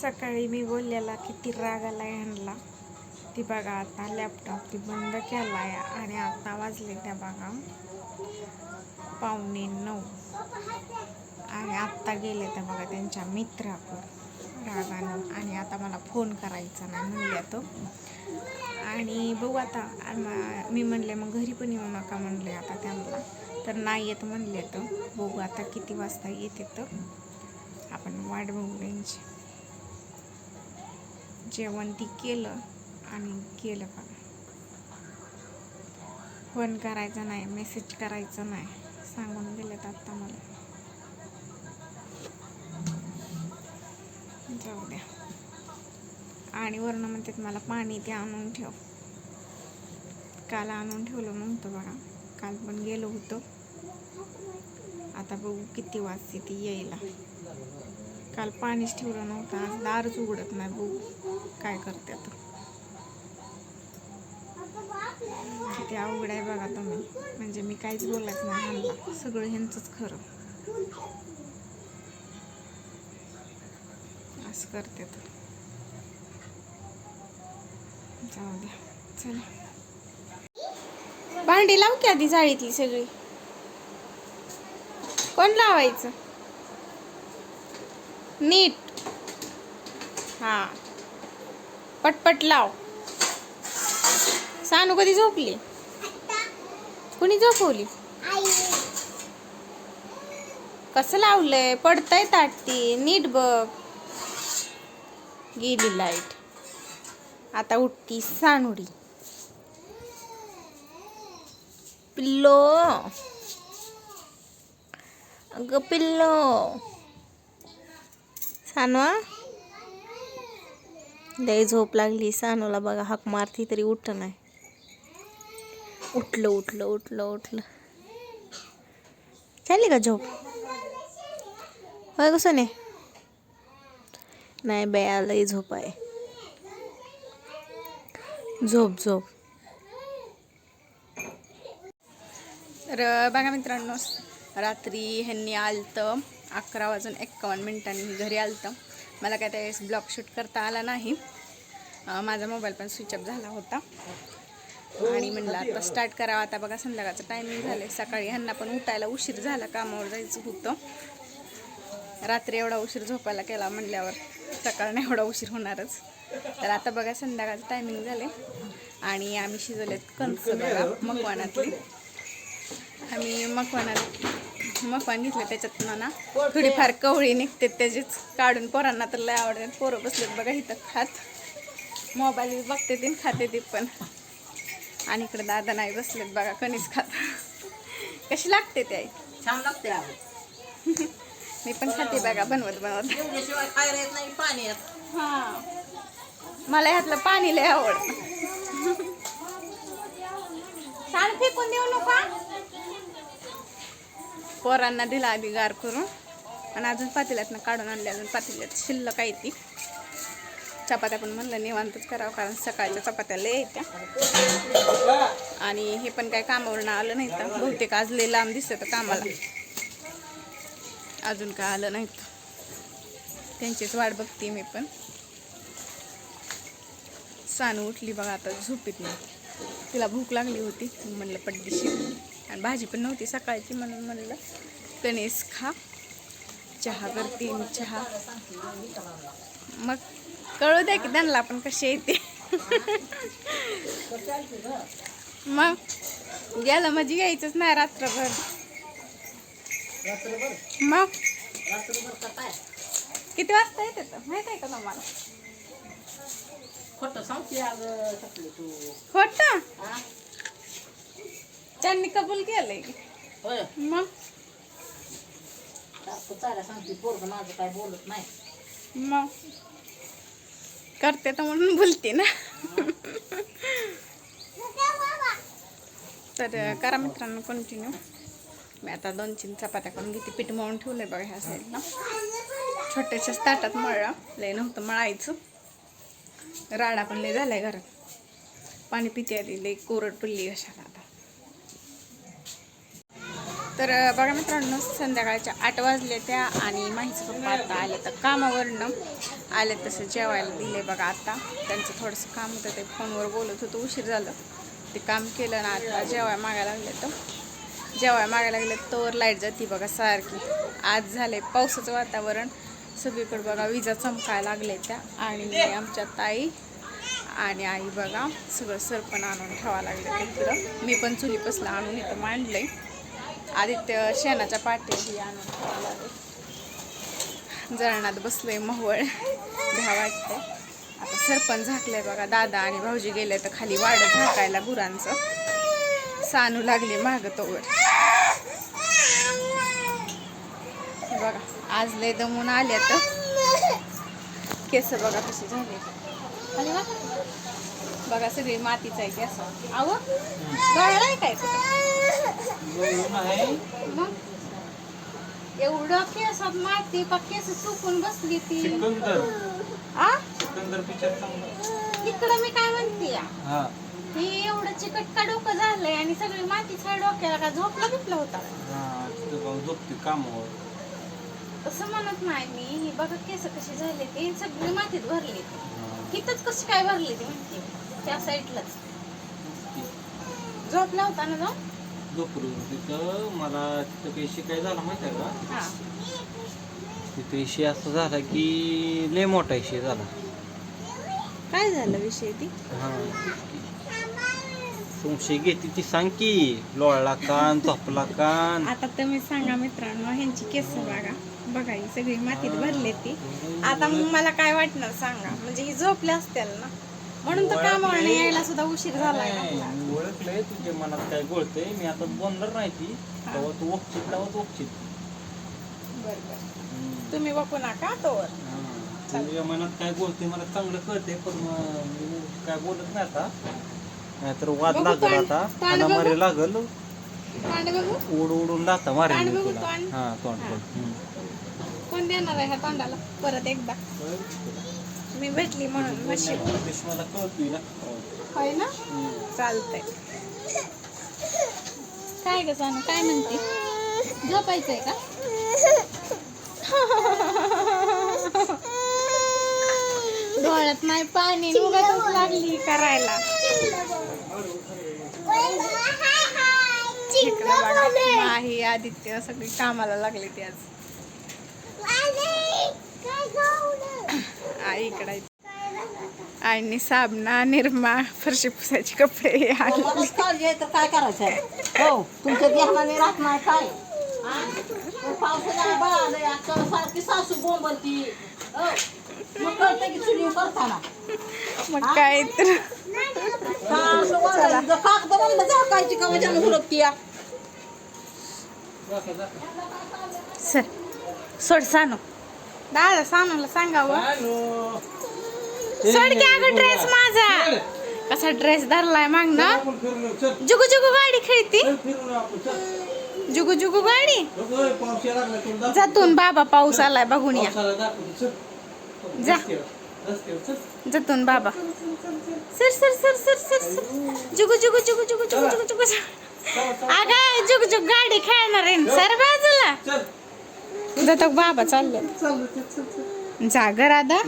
सकाळी मी बोललेला किती रागाला आणला. ह्यांना ती बघा आता लॅपटॉप ती बंद केला आहे आणि आता वाजले त्या बघा पावणे नऊ. आणि आत्ता गेले त्या बघा त्यांच्या मित्राकडं रागानं. आणि आता मला फोन करायचा नाही म्हणल्या तो. आणि बघू आता मी म्हणले मग घरी पण येऊ नका म्हणले आता त्यांना. तर नाही येत म्हणले तर बघू आता किती वाजता येते तर आपण वाट बघू त्यांची. जेवण ती केलं आणि केलं बघा. फोन करायचा नाही मेसेज करायचा नाही सांगून गेलेत आत्ता मला. जाऊ द्या. आणि वरून म्हणतात मला पाणी ते आणून ठेव. काल आणून ठेवलं नव्हतं बघा. काल पण गेलो होतो. आता बघू किती वाजते ती यायला. काल पाणीच ठेवलं नव्हतं. आज दारच उघडत नाही. बघू काय करते आता. किती अवघड आहे बघा तुम्ही. म्हणजे मी काहीच बोलायच नाही. ह्यांना सगळं ह्यांचंच खरं. असं करते तर जाऊ द्या. चला. भांडी लाव की आधी जाळीतली सगळी? कोण लावायचं? नीट. हां. पटपट लाव. सानू कधी झोपली? कुणी झोपवली? कसं लावलंय? पडतंय ताटती. नीट बघ. गेली लाइट. आता उठती सानुडी पिल्लो. अगं पिल्लो. सानवा लय झोप लागली. सानूला बघा हाक मारती तरी उठ नाही उठलं उठलं उठलं उठलं. चालली का झोप? होय कसं नाही नाही बया लय झोप आहे. झोप झोप. तर बघा मित्रांनो रात्री ह्यांनी आलतं. अकरा वाजून एक्कावन्न मिनिटांनी मी घरी आलतं. मला काय त्यावेळेस ब्लॉग शूट करता आला नाही. माझा मोबाईल पण स्विच ऑफ झाला होता. आणि म्हणलं आता स्टार्ट करावा. आता बघा संध्याकाळचं टायमिंग झालं सकाळी ह्यांना पण उठायला उशीर झाला कामावर जायचं होतं. रात्री एवढा उशीर झोपायला केला म्हणल्यावर सकाळनं एवढा उशीर होणारच. तर आता बघा संध्याकाळचं टायमिंग झाले आणि आम्ही शिजवलेत कणसं बघा मकवानातली. आम्ही मकवानात मकवान घेतलं त्याच्यातनं ना थोडीफार कवळी निघते त्याचीच काढून पोरांना तर लय आवडते पोरं बसलेत बघा इथं खात. मोबाईल बघते ते खाते ते पण. आणि इकडे दादा नाही बसलेत बघा कणीस खात. कशी लागते ते आई? छान लागते मी पण खाते बघा बनवत बनवत. पाणी हा. मला ह्यातलं पाणी लय आवडतं. छान फेकून देऊ नका पोरांना दिला आधी गार करून. आणि अजून पातेल्यातनं काढून आणले अजून पातेल्यात शिल्लक आहे ती. चपात्या पण म्हणलं निवांतच करावं कारण सकाळच्या चपात्या लय येत्या आणि हे पण काय कामावरून आलं नाही तर बहुतेक आज लय लांब दिसत कामाला. अजून काय आलं नाही त्यांचीच वाट बघते मी पण. सानू उठली बघा आता झोपीत नाही तिला भूक लागली होती म्हणलं पड्डीशी आणि भाजी पण नव्हती सकाळची म्हणून म्हणलं कणीस खा चहा करते चहा. मग कळू द्या की त्यांना आपण कशी येते मग गेलं म्हणजे यायचंच नाही रात्रभर. मग किती वाजता येते माहीत आहे का तुम्हाला? खोटं खोट? त्यांनी कबूल केलंय. की होय. मग? तू चायला सांगते पोरग माझं काय बोलत नाही. मग? करते तर म्हणून बोलते ना. तर करा मित्रांनो कंटिन्यू मी आता दोन तीन चपात्या करून घेते. पीठ मळून ठेवलंय बघा ह्या साईडला. छोट्याशाच ताटात मळलं. लय नव्हतं मळायचं. राडा पण लय झालाय घरात. पाणी पिते आधी लय कोरड पडली कशाला आता. तर बघा मित्रांनो संध्याकाळच्या आठ वाजले त्या आणि माहीचं पप्पा आता आले तर कामावरनं. आले तसं जेवायला दिले बघा आता. त्यांचं थोडंसं काम होतं ते फोनवर बोलत होतं उशीर झालं. ते काम केलं ना आता जेवाय मागायला लागले तर. जेवाय मागायला लागले तोवर लाइट जाते बघा सारखी. आज झाले पावसाचं वातावरण. सगळीकडे बघा विजा चमकायला लागले त्या. आणि आमच्या ताई आणि आई बघा सगळं सरपण आणून ठेवावं लागलं तिकडं. मी पण चुलीपासलं आणून इथं मांडलं आहे आदित्य शेणाच्या पाट्याही आणून जळणात बसलोय मोहळ. घ्या वाटतं आता सरपण झाकलंय बघा. दादा आणि भाऊजी गेले तर खाली वाढत झाकायला गुरांचं. सानू लागली माग तोवर. बघा आज लय दमून आले तर केस बघा कसे झाले. बघा. सगळी मातीच आहे केस आव? गळलाय काय? मग? एवढं केसात माती पा केस सुकून बसली ती. आ? इकडं मी काय म्हणते? या हा एवढं चिकट का डोकं झालंय आणि सगळी मातीचा डोक्याला का झोपला बिपला होता? झोपते कामावर. तसं म्हणत नाही मी. हे बघा केस कसे झाले ते. सगळी मातीत भरली. इथंच कशी काय भरली ती म्हणते? त्या साईडलाच. झोपला होता ना जाऊ झोपलो. तिथं मला तिथं काही शिकाय झाला माहिती आहे का? तिथं इशे असं झाला की लय मोठा इशे झाला. काय झालं विषय ती? हा. संशय घेते ती सांग की लोळला कान झोपला कान आता तुम्ही सांगा मित्रांनो ह्यांची केस बघा. बघा ही सगळी मातीत भरली ती. आता मग मला काय वाटणार सांगा? म्हणजे ही झोपले असतील ना. म्हणून तर कामावर यायला सुद्धा उशीर झालाय. मी ओळखलंय तुझ्या मनात काय गोळतंय मी आता बोलणार नाही ती. तेव्हा तू ओपचित तेव्हा तू ओपचित बरं बरं. तुम्ही बघू नका तोवर. तुझ्या मनात काय बोलते मला चांगलं कळते पण मग मी काय बोलत नाही आता. नाहीतर वाद बघू लागल तोंड- आता. तोंड मला बघू. मारे लागल. तोंड बघू. उड उडून लाता मारेल तोंड मी बघू, तुला. तोंड. हा तोंड. तोंड हम्म. कोण देणार आहे ह्या तोंडाला? परत एकदा. मी भेटली म्हणून मशी होय ना? चालतंय. काय ग सांग काय म्हणते? झोपायचंय का? डोळ्यात नाही पाणी उगाच लागली करायला. इकडे आदित्य सगळी कामाला लागली ती आज. आई इकडे आणि साबणा निरमा फरशी पुसायचे कपडे काय करायचं आहे? हो तुमच्या ध्यानाने राहत नाही काय? हा? तो पावसाळ्यात बळालंय, आता सारखी सासू बोंबलती. मग कळतं की चुली करताना मग काय तर. सासू बोंबलती. जर कागद म्हणलं झाकायची का माझ्या हुरपती या सर सोड सानू. दादा सानूला सांगावं. सोड की अगं ड्रेस माझा. कसा ड्रेस धरलाय माग ना. जुगू जुगू गाडी खेळती. जुगू जुगू गाडी. जातून बाबा पाऊस आलाय बघून या. जा. जातून बाबा. Sir sir sir sir sir sir. जुगू जुगू जुगू जुगू जुगू जुगू जुगू. अगं जुग जुग गाडी खेळणार आहे सर बाजूला. जातो बाबा चालले जा ग राधा.